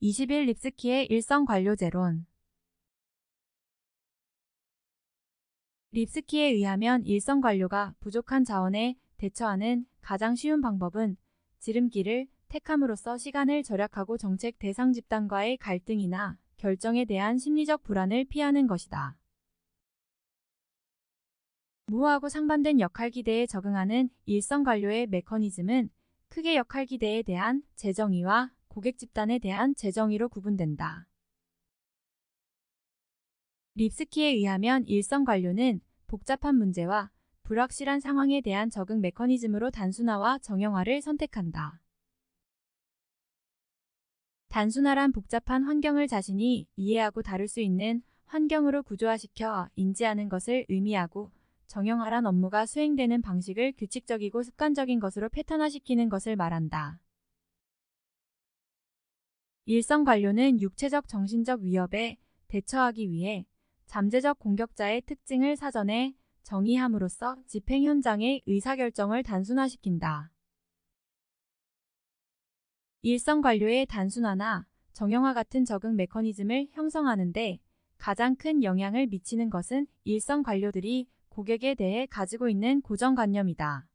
21 립스키의 일성 관료제론 립스키에 의하면 일성 관료가 부족한 자원에 대처하는 가장 쉬운 방법은 지름길을 택함으로써 시간을 절약하고 정책 대상 집단과의 갈등이나 결정에 대한 심리적 불안을 피하는 것이다. 무하고 상반된 역할 기대에 적응하는 일성 관료의 메커니즘은 크게 역할 기대에 대한 재정의와 고객 집단에 대한 재정의로 구분된다. 립스키에 의하면 일성 관료는 복잡한 문제와 불확실한 상황에 대한 적응 메커니즘으로 단순화와 정형화를 선택한다. 단순화란 복잡한 환경을 자신이 이해하고 다룰 수 있는 환경으로 구조화시켜 인지하는 것을 의미하고 정형화란 업무가 수행되는 방식을 규칙적이고 습관적인 것으로 패턴화시키는 것을 말한다. 일성 관료는 육체적 정신적 위협에 대처하기 위해 잠재적 공격자의 특징을 사전에 정의함으로써 집행 현장의 의사결정을 단순화시킨다. 일성 관료의 단순화나 정형화 같은 적응 메커니즘을 형성하는데 가장 큰 영향을 미치는 것은 일성 관료들이 고객에 대해 가지고 있는 고정관념이다.